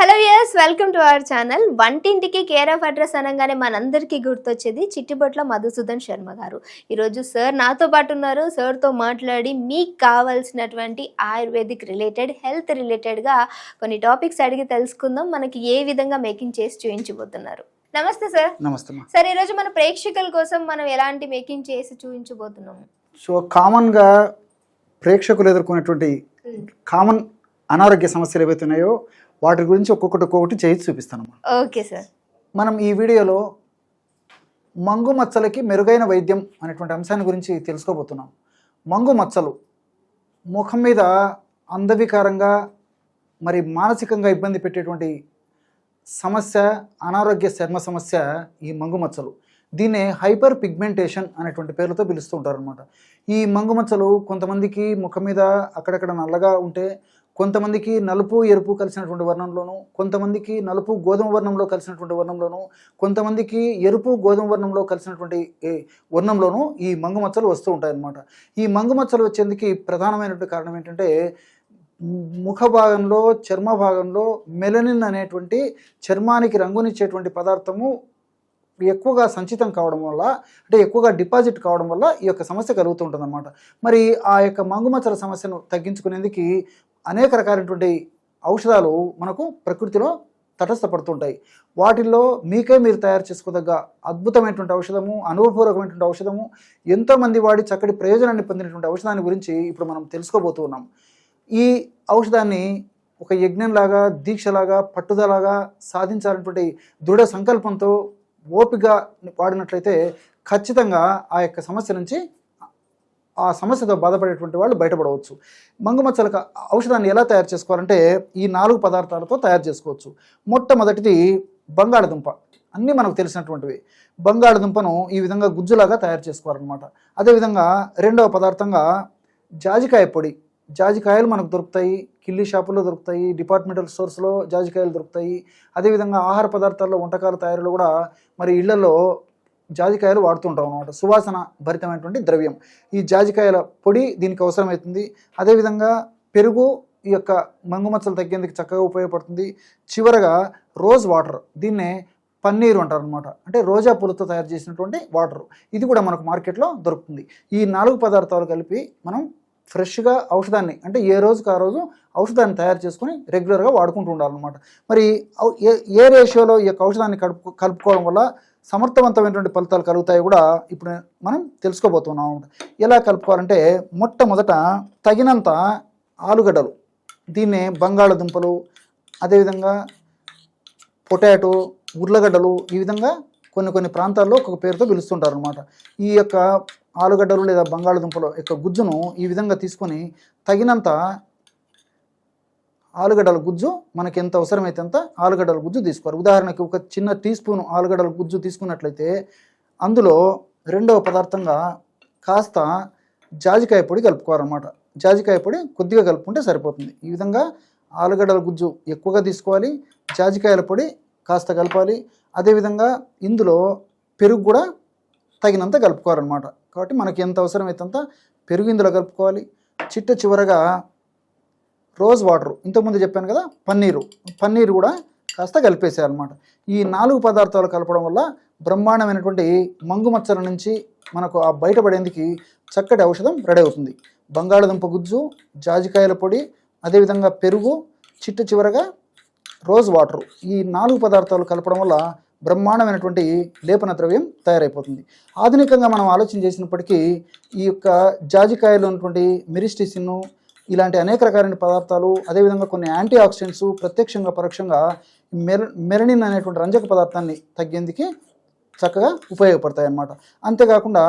Hello yes welcome to our channel వంటింటికి care of address అనగానే మనందరికీ గుర్తొచ్చేది చిట్టిబొట్ల మధుసూదన్ శర్మ గారు. ఈరోజు సార్ నాతో పాటు ఉన్నారు. సార్తో మాట్లాడి మీకు కావాల్సినటువంటి ఆయుర్వేదిక్ రిలేటెడ్ హెల్త్ రిలేటెడ్గా కొన్ని టాపిక్స్ అడిగి తెలుసుకుందాం. మనకి ఏ విధంగా మేకింగ్ చేసి చూపించబోతున్నారు నమస్తే సార్ నమస్తే సార్ ఈరోజు మన ప్రేక్షకుల కోసం మనం ఎలాంటి మేకింగ్ చేసి చూపించబోతున్నాము సో కామన్గా ప్రేక్షకులు ఎదుర్కొనేటువంటి కామన్ అనారోగ్య సమస్యలు ఏవైతే ఉన్నాయో వాటి గురించి ఒక్కొక్కటి ఒక్కొక్కటి చేసి చూపిస్తానమ్మా ఓకే సార్. మనం ఈ వీడియోలో మంగు మచ్చలకి మెరుగైన వైద్యం అనేటువంటి అంశాన్ని గురించి తెలుసుకోబోతున్నాం. మంగు మచ్చలు ముఖం మీద అందవికారంగా మరి మానసికంగా ఇబ్బంది పెట్టేటువంటి సమస్య అనారోగ్య చర్మ సమస్య ఈ మంగు మచ్చలు. దీన్నే హైపర్ పిగ్మెంటేషన్ అనేటువంటి పేర్లతో పిలుస్తూ ఉంటారు అనమాట ఈ మంగు మచ్చలు కొంతమందికి ముఖం మీద అక్కడక్కడ నల్లగా ఉంటే కొంతమందికి నలుపు ఎరుపు కలిసినటువంటి వర్ణంలోను కొంతమందికి నలుపు గోధుమ వర్ణంలో కలిసినటువంటి వర్ణంలోను కొంతమందికి ఎరుపు గోధుమ వర్ణంలో కలిసినటువంటి వర్ణంలోను వర్ణంలోనూ ఈ మంగు మచ్చలు వస్తూ ఉంటాయన్నమాట. ఈ మంగు మచ్చలు వచ్చేందుకు ప్రధానమైనటువంటి కారణం ఏంటంటే ముఖ భాగంలో చర్మ భాగంలో మెలనిన్ అనేటువంటి చర్మానికి రంగునిచ్చేటువంటి పదార్థము ఎక్కువగా సంచితం కావడం వల్ల అంటే ఎక్కువగా డిపాజిట్ కావడం వల్ల ఈ యొక్క సమస్య కలుగుతూ ఉంటుంది మరి ఆ యొక్క మంగుమచ్చల సమస్యను తగ్గించుకునేందుకు అనేక రకాలైనటువంటి ఔషధాలు మనకు ప్రకృతిలో తటస్థపడుతుంటాయి. వాటిల్లో మీకే మీరు తయారు చేసుకోదగ్గ అద్భుతమైనటువంటి ఔషధము అనుభవపూర్వకమైనటువంటి ఔషధము ఎంతోమంది వాడి చక్కటి ప్రయోజనాన్ని పొందినటువంటి ఔషధాన్ని గురించి ఇప్పుడు మనం తెలుసుకోబోతూ ఉన్నాం. ఈ ఔషధాన్ని ఒక యజ్ఞంలాగా దీక్షలాగా పట్టుదలగా సాధించాలన్నటువంటి దృఢ సంకల్పంతో ఓపిక వాడినట్లయితే ఖచ్చితంగా ఆ యొక్క సమస్య నుంచి ఆ సమస్యతో బాధపడేటువంటి వాళ్ళు బయటపడవచ్చు. మంగుమచ్చలకు ఔషధాన్ని ఎలా తయారు చేసుకోవాలంటే ఈ నాలుగు పదార్థాలతో తయారు చేసుకోవచ్చు. మొట్టమొదటిది బంగాళదుంప. అన్నీ మనకు తెలిసినటువంటివి. బంగాళదుంపను ఈ విధంగా గుజ్జులాగా తయారు చేసుకోవాలన్నమాట. అదేవిధంగా రెండవ పదార్థంగా జాజికాయ పొడి. జాజికాయలు మనకు దొరుకుతాయి. కిల్లీ షాపుల్లో దొరుకుతాయి. డిపార్ట్మెంటల్ స్టోర్స్లో జాజికాయలు దొరుకుతాయి. అదేవిధంగా ఆహార పదార్థాల్లో వంటకాల తయారీలో కూడా మరి ఇళ్ళలో జాజికాయలు వాడుతుంటాం అనమాట సువాసన భరితమైనటువంటి ద్రవ్యం. ఈ జాజికాయల పొడి దీనికి అవసరమవుతుంది. అదేవిధంగా పెరుగు ఈ యొక్క మంగుమచ్చలు తగ్గేందుకు చక్కగా ఉపయోగపడుతుంది. చివరగా రోజ్ వాటర్ దీన్నే పన్నీరు అంటారు అనమాట అంటే రోజా పూలతో తయారు చేసినటువంటి వాటర్. ఇది కూడా మనకు మార్కెట్లో దొరుకుతుంది. ఈ నాలుగు పదార్థాలు కలిపి మనం ఫ్రెష్గా ఔషధాన్ని అంటే ఏ రోజుకి ఆ రోజు ఔషధాన్ని తయారు చేసుకొని రెగ్యులర్గా వాడుకుంటూ ఉండాలన్నమాట. మరి ఏ ఏ రేషియోలో ఈ యొక్క ఔషధాన్ని కలుపు కలుపుకోవడం వల్ల సమర్థవంతమైనటువంటి ఫలితాలు కలుగుతాయి కూడా ఇప్పుడు మనం తెలుసుకోబోతున్నాం అనమాట ఎలా కలుపుకోవాలంటే మొట్టమొదట తగినంత ఆలుగడ్డలు దీన్నే బంగాళదుంపలు అదేవిధంగా పొటాటో ఉర్లగడ్డలు ఈ విధంగా కొన్ని కొన్ని ప్రాంతాల్లో ఒక్కొక్క పేరుతో పిలుస్తుంటారు అనమాట ఈ యొక్క ఆలుగడ్డలు లేదా బంగాళదుంపల? యొక్క గుజ్జును ఈ విధంగా తీసుకొని తగినంత ఆలుగడ్డల గుజ్జు మనకి ఎంత అవసరమైతే అంత ఆలుగడ్డల గుజ్జు తీసుకోవాలి. ఉదాహరణకి ఒక చిన్న టీ స్పూన్ ఆలుగడ్డల గుజ్జు తీసుకున్నట్లయితే అందులో రెండవ పదార్థంగా కాస్త జాజికాయ పొడి కలుపుకోవాలన్నమాట. జాజికాయ పొడి కొద్దిగా కలుపుకుంటే సరిపోతుంది. ఈ విధంగా ఆలుగడ్డల గుజ్జు ఎక్కువగా తీసుకోవాలి. జాజికాయల పొడి కాస్త కలపాలి. అదేవిధంగా ఇందులో పెరుగు కూడా తగినంత కలుపుకోవాలన్నమాట. కాబట్టి మనకి ఎంత అవసరమైతే అంత పెరుగు ఇందులో కలుపుకోవాలి. చిట్ట చివరగా రోజ్ వాటర్. ఇంతకుముందు చెప్పాను కదా పన్నీరు. పన్నీరు కూడా కాస్త కలిపేసేయాలన్నమాట. ఈ నాలుగు పదార్థాలు కలపడం వల్ల బ్రహ్మాండమైనటువంటి మంగు మచ్చల నుంచి మనకు ఆ బయటపడేందుకు చక్కటి ఔషధం రెడీ అవుతుంది. బంగాళదుంప గుజ్జు జాజికాయల పొడి అదేవిధంగా పెరుగు చిట్ట చివరగా రోజ్ వాటర్. ఈ నాలుగు పదార్థాలు కలపడం వల్ల బ్రహ్మాండమైనటువంటి లేపన ద్రవ్యం తయారైపోతుంది. ఆధునికంగా మనం ఆలోచన చేసినప్పటికీ ఈ యొక్క జాజికాయలో ఉన్నటువంటి మిరిస్టిసిన్ ఇలాంటి అనేక రకాలైన పదార్థాలు అదేవిధంగా కొన్ని యాంటీ ఆక్సిడెంట్స్ ప్రత్యక్షంగా పరోక్షంగా మెర మెరనిన్ అనేటువంటి రంజక పదార్థాన్ని తగ్గేందుకు చక్కగా ఉపయోగపడతాయి అన్నమాట అంతేకాకుండా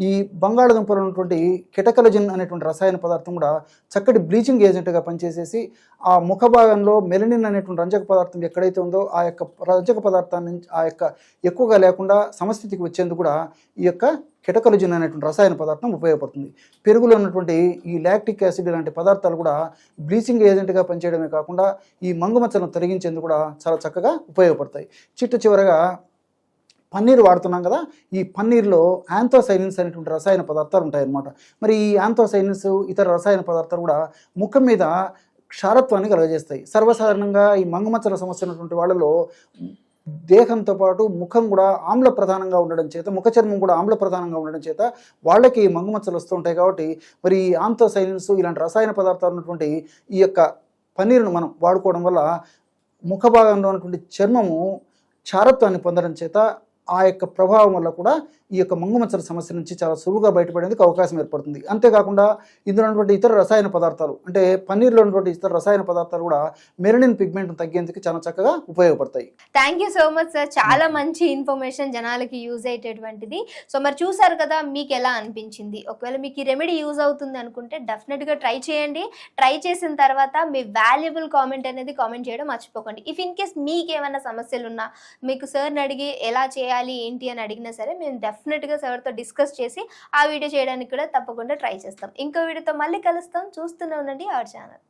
ఈ బంగాళాదుంపలో ఉన్నటువంటి కెటకలజిన్ అనేటువంటి రసాయన పదార్థం కూడా చక్కటి బ్లీచింగ్ ఏజెంట్గా పనిచేసేసి ఆ ముఖ భాగంలో మెలనిన్ అనేటువంటి రంజక పదార్థం ఎక్కడైతే ఉందో ఆ యొక్క రంజక పదార్థాన్ని ఆ యొక్క ఎక్కువగా లేకుండా సమస్థితికి వచ్చేందుకు కూడా ఈ యొక్క కెటకలజిన్ అనేటువంటి రసాయన పదార్థం ఉపయోగపడుతుంది. పెరుగులో ఉన్నటువంటి ఈ లాక్టిక్ యాసిడ్ లాంటి పదార్థాలు కూడా బ్లీచింగ్ ఏజెంట్గా పనిచేయడమే కాకుండా ఈ మంగుమచ్చలను తొలగించేందుకు కూడా చాలా చక్కగా ఉపయోగపడతాయి. చిట్ట చివరగా పన్నీర్ వాడుతున్నాం కదా ఈ పన్నీర్లో యాంథోసైనిన్స్ అనేటువంటి రసాయన పదార్థాలు ఉంటాయన్నమాట. మరి ఈ యాంథోసైనిన్స్ ఇతర రసాయన పదార్థాలు కూడా ముఖం మీద క్షారత్వాన్ని కలుగజేస్తాయి. సర్వసాధారణంగా ఈ మంగమచ్చల సమస్య ఉన్నటువంటి వాళ్ళలో దేహంతో పాటు ముఖం కూడా ఆమ్ల ప్రధానంగా ఉండడం చేత ముఖ చర్మం కూడా ఆమ్ల ప్రధానంగా ఉండడం చేత వాళ్ళకి మంగుమచ్చలు వస్తూ ఉంటాయి కాబట్టి మరి ఈ ఆంతోసైలిన్స్ ఇలాంటి రసాయన పదార్థాలు ఉన్నటువంటి ఈ యొక్క పన్నీరును మనం వాడుకోవడం వల్ల ముఖ భాగంలో ఉన్నటువంటి చర్మము క్షారత్వాన్ని పొందడం చేత ఆ యొక్క ప్రభావం వల్ల కూడా ఈ యొక్క మంగుమచ్చల సమస్య నుంచి చాలా సులువుగా బయటపడేందుకు అవకాశం ఏర్పడుతుంది. అంతేకాకుండా ఇందులో ఉన్నటువంటి ఇతర రసాయన పదార్థాలు అంటే పన్నీర్లో ఉన్నటువంటి ఇతర రసాయన పదార్థాలు కూడా మెరనిన్ పిగ్మెంట్ తగ్గేందుకు చాలా చక్కగా ఉపయోగపడతాయి. Thank you so much sir చాలా మంచి ఇన్ఫర్మేషన్ జనాలకి యూజ్ అయ్యేటటువంటిది. సో మరి చూసారు కదా మీకు ఎలా అనిపించింది? ఒకవేళ మీకు ఈ రెమెడీ యూజ్ అవుతుంది అనుకుంటే డెఫినెట్గా ట్రై చేయండి. ట్రై చేసిన తర్వాత మీ వాల్యుబుల్ కామెంట్ అనేది కామెంట్ చేయడం మర్చిపోకండి. ఇఫ్ ఇన్ కేస్ మీకు ఏమైనా సమస్యలు ఉన్నా మీకు సార్ని అడిగి ఎలా చేయాలి ఏంటి అని అడిగినా సరే మేము డెఫినెట్గా ఎవరితో డిస్కస్ చేసి ఆ వీడియో చేయడానికి కూడా తప్పకుండా ట్రై చేస్తాం. ఇంకో వీడియోతో మళ్ళీ కలుస్తాం. చూస్తూనే ఉండండి అవర్ ఛానల్.